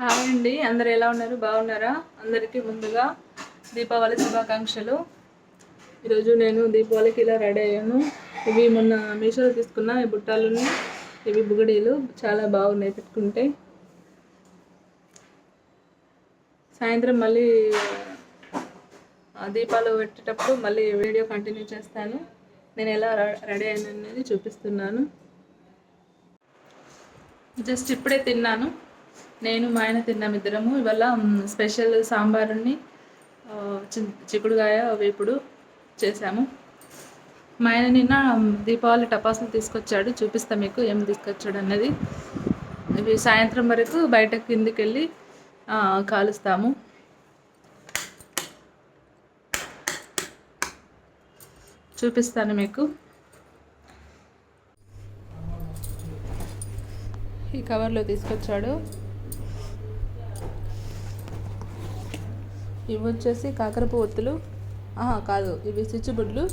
Hi అండి. అందరు ఎలా ఉన్నారు? బాగున్నారా? అందరికీ ముందుగా దీపావళి శుభాకాంక్షలు. ఈరోజు నేను దీపావళికి ఇలా రెడీ అయ్యాను. ఇవి మొన్న మీషోలో తీసుకున్న ఈ బుట్టాలు ఇవి బుగడీలు చాలా బాగున్నాయి పెట్టుకుంటే. సాయంత్రం మళ్ళీ దీపాలు పెట్టేటప్పుడు మళ్ళీ వీడియో కంటిన్యూ చేస్తాను. నేను ఎలా రెడీ అయ్యాను అనేది చూపిస్తున్నాను. జస్ట్ ఇప్పుడే తిన్నాను. నేను మా ఆయన తిన్నాం ఇద్దరము. ఇవాళ స్పెషల్ సాంబారుని చిక్కుడుగాయ వేపుడు చేశాము మా ఆయన నిన్న దీపావళి టపాసులు తీసుకొచ్చాడు. చూపిస్తా మీకు ఏం తీసుకొచ్చాడు అన్నది. ఇవి సాయంత్రం వరకు బయట కిందికి వెళ్ళి కాలుస్తాము. చూపిస్తాను మీకు. ఈ కవర్లో తీసుకొచ్చాడు. ఇవి వచ్చేసి కాకరపు ఒత్తులు. కాదు ఇవి బుడ్లు.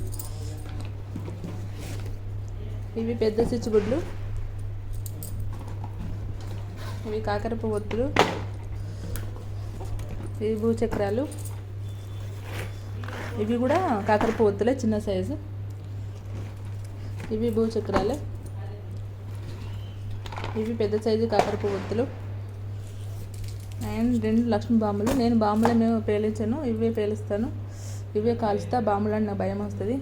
ఇవి పెద్ద బుడ్లు. ఇవి కాకరపు ఒత్తులు. ఇవి భూచక్రాలు. ఇవి కూడా కాకరపు ఒత్తులే చిన్న సైజు. ఇవి భూచక్రాలే. ఇవి పెద్ద సైజు కాకరపు ఒత్తులు. అండ్ రెండు లక్ష్మీ బాంబులు. నేను బాంబులే మేము పేలించాను ఇవే పేలుస్తాను. ఇవే కాలుస్తా బాంబులు అంటే నాకు భయం వస్తుంది.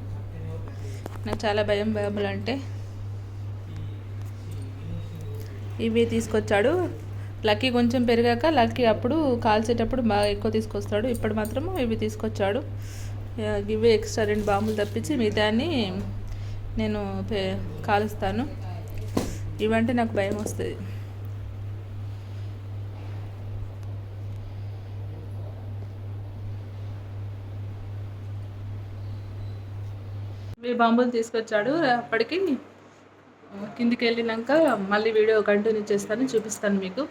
నాకు చాలా భయం బాంబులు అంటే ఇవి తీసుకొచ్చాడు. లక్కీ కొంచెం పెరిగాక లక్కీ అప్పుడు కాల్చేటప్పుడు బాగా ఎక్కువ తీసుకొస్తాడు. ఇప్పుడు మాత్రం ఇవి తీసుకొచ్చాడు. ఇవే ఎక్స్ట్రా రెండు బాంబులు తప్పించి మిగతాన్ని నేను పే కాలుస్తాను. ఇవంటే నాకు భయం వస్తుంది. ఇవి బాంబులు తీసుకొచ్చాడు. అప్పటికి కిందికి వెళ్ళినాక మళ్ళీ వీడియో కంటిన్యూ చేస్తాను చూపిస్తాను మీకు.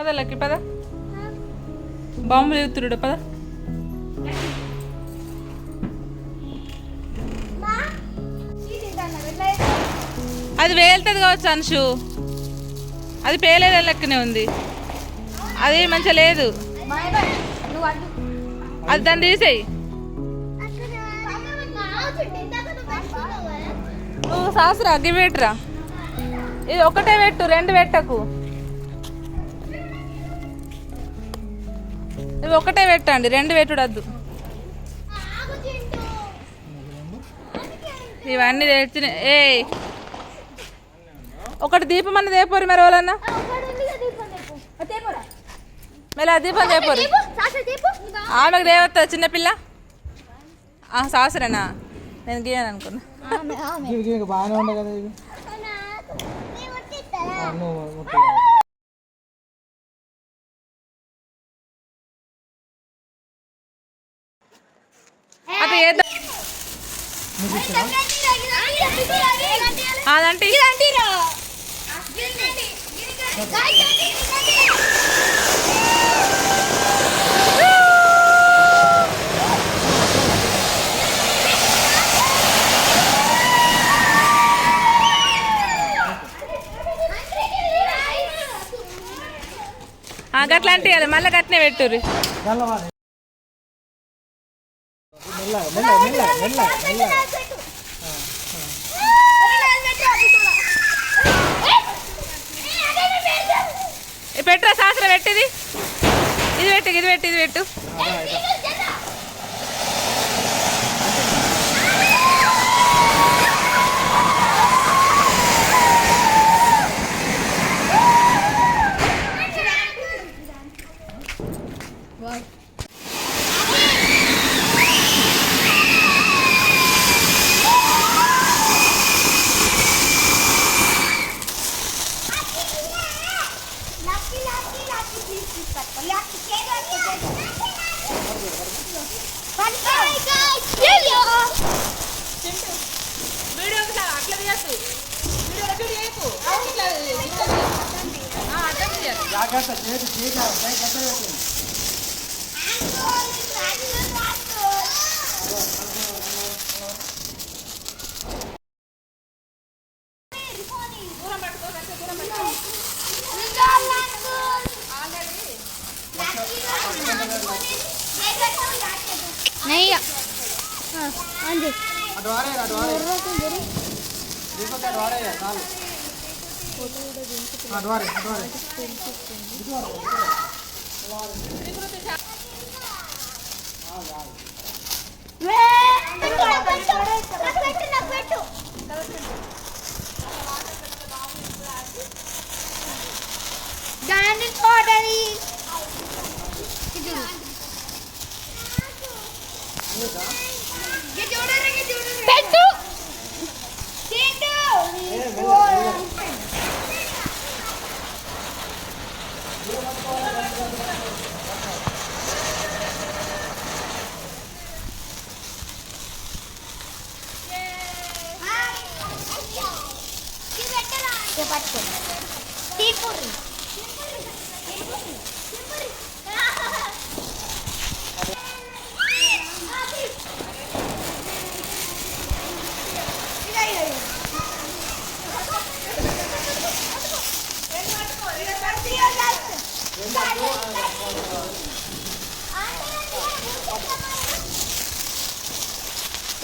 పద లక్కి పద. బాంబులు ఎత్తురుడు పద. అది వేలుతుంది కావచ్చు అంశు అది పేలేదు లెక్కనే ఉంది. అది మంచిగా లేదు. అది దాన్ని తీసేయి. నువ్వు సాసురా అగ్గి పెట్టురా. ఇది ఒకటే పెట్టు రెండు పెట్టకు. ఇది ఒకటే పెట్టండి రెండు పెట్టుడద్దు. ఇవన్నీ తెచ్చిన ఏ ఒకటి దీపం అన్న దేపోరు మరి వాళ్ళన్నా మళ్ళీ ఆ దీపం దేపోరు ఆమెకు దేవత చిన్నపిల్ల ఆ సాసరేనా? నేను గీయను అనుకున్నా. ఇవి ఇవి బాగానే ఉండే కదా ఇవి ఆ, నువ్వు ముట్టు. అది ఏదో అదంటే గట్లా అంటే మళ్ళీ గట్నే పెట్టుర్రి. గల్లవారి. మెల్లగా మెల్లగా మెల్లగా పెట్టరా శాస్త్రం పెట్టిది. ఇది పెట్టు ఇది పెట్టు ఇది పెట్టు. नहीं हाँ हाँ जी अडवारे अडवारे देखो क्या अडवारे है साल अडवारे अडवारे अडवारे वे దాన్ని చూడాలి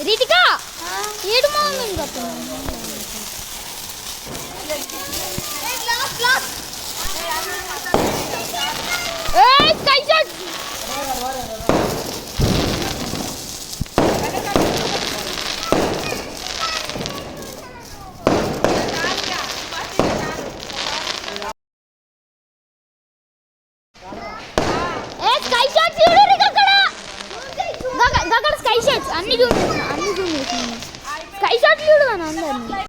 రీతికా ఏడు మమ్మీ ఏయ్ స్కై షాట్ స్కై షాట్స్ అన్ని చూడు అన్ని చూడు స్కై షాట్ చూడగాను అందరినీ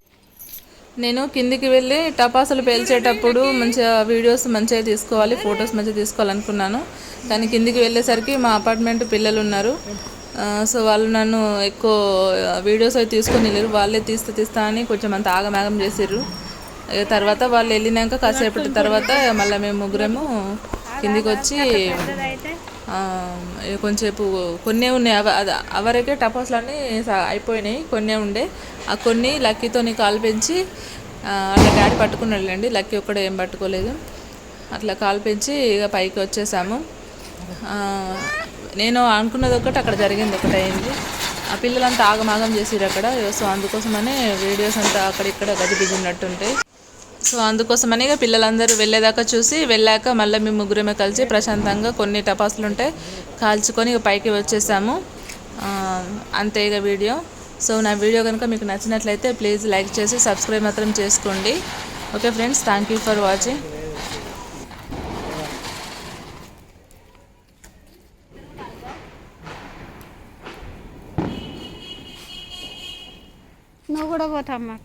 నేను కిందికి వెళ్ళి టపాసులు పేల్చేటప్పుడు మంచిగా వీడియోస్ మంచిగా తీసుకోవాలి ఫొటోస్ మంచిగా తీసుకోవాలనుకున్నాను. కానీ కిందికి వెళ్ళేసరికి మా అపార్ట్మెంట్ పిల్లలు ఉన్నారు. సో వాళ్ళు నన్ను ఎక్కువ వీడియోస్ అవి తీసుకొని వెళ్ళారు వాళ్ళే తీస్తే తీస్తా అని కొంచెం అంత ఆగమాగం చేసారు ఇక తర్వాత వాళ్ళు వెళ్ళినాక కాసేపటి తర్వాత మళ్ళీ మేము ముగ్గురము కిందికి వచ్చి కొంచెంసేపు కొన్నే ఉన్నాయి. అవ అద- అవరకే టపాసులన్నీ అయిపోయినాయి. కొన్నే ఉండే. ఆ కొన్ని లక్కీతోని కాలు పెంచి అట్లా డాడీ పట్టుకున్నాడులేండి లక్కీ ఒక్కడే ఏం పట్టుకోలేదు. అట్లా కాలు పెంచి ఇక పైకి వచ్చేసాము. నేను అనుకున్నది ఒకటి అక్కడ జరిగింది. ఒకటి అయింది ఆ పిల్లలంతా ఆగమాగం చేసిరు అక్కడ. సో అందుకోసమనే వీడియోస్ అంతా అక్కడిక్కడ గజిబిజి ఉన్నట్టుంటాయి సో అందుకోసమని ఇక పిల్లలందరూ వెళ్ళేదాకా చూసి వెళ్ళాక మళ్ళీ మేము ముగ్గురమే కలిసి ప్రశాంతంగా కొన్ని టపాసులు ఉంటాయి కాల్చుకొని ఇక పైకి వచ్చేసాము. అంతే ఇక వీడియో. సో నా వీడియో కనుక మీకు నచ్చినట్లయితే ప్లీజ్ లైక్ చేసి సబ్స్క్రైబ్ మాత్రం చేసుకోండి. Okay friends thank you for watching. నువ్వు కూడా పోతా అన్నమాట.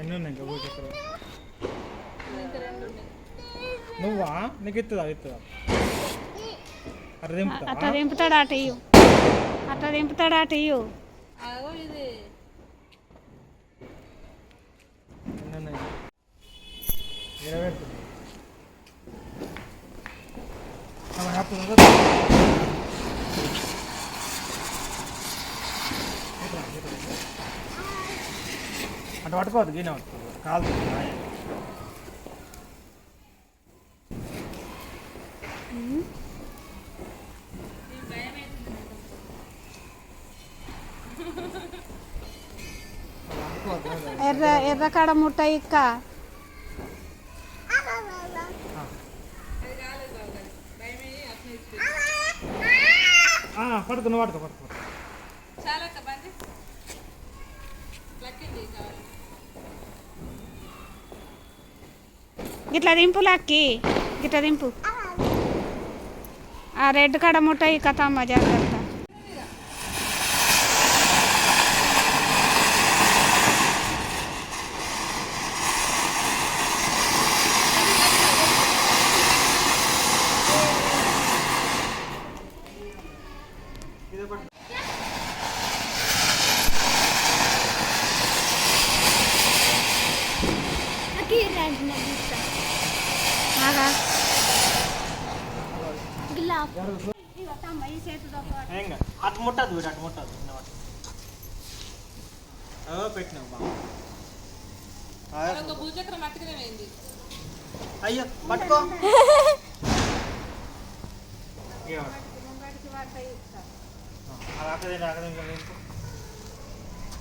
ఎన్ని ఉన్నాయి ఇంకా భూచక్రం నువ్వా? నీకు ఎత్తుదా ఎత్తుదా అరే దింపుతా అట్లా దింపుతాడు అటు ఇయ్యు. అట్లా దింపుతాడు అటు ఇయ్యు. ఇరవై అటు పట్టుకోవద్దు గీనే పట్టుకోవద్దు కాలుతుంది ఎర్ర ఎర్ర కాడ ముట్ట ఇక్క. ఆ, పడుకో నువ్వు పడుకో గిట్లా దింపు లాక్కి. గిట్లా దింపు. ఆ రెడ్ కాడ ముట్ట ఈ కథ అమ్మ జాగ్రత్త ఆగా. ఏం కాదు. అటు ముట్టదు వీడు అటు ముట్టదు. పెట్టినావు అయ్యో పట్టుకో.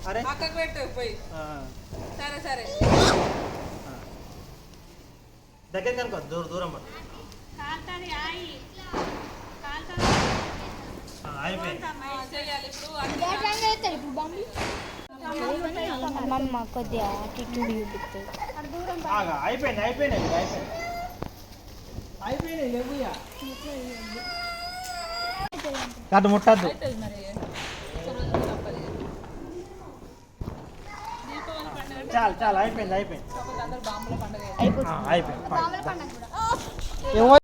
అరే. పక్కకు పెట్టు పోయి. ఆ, సరే సరే. దగ్గరికి అనుకో దూరం దూరం పట్టు. అమ్మమ్మ కొద్దిగా అటిట్యూడ్ చూపిస్తుంది ఆగా అయిపోయింది అయిపోయినాయి ఇక అయిపోయింది అయిపోయినాయి లేవు ఇక. అటు ముట్టద్దు. చాలు చాలు అయిపోయింది అయిపోయింది. అయిపోయింది. ఏమో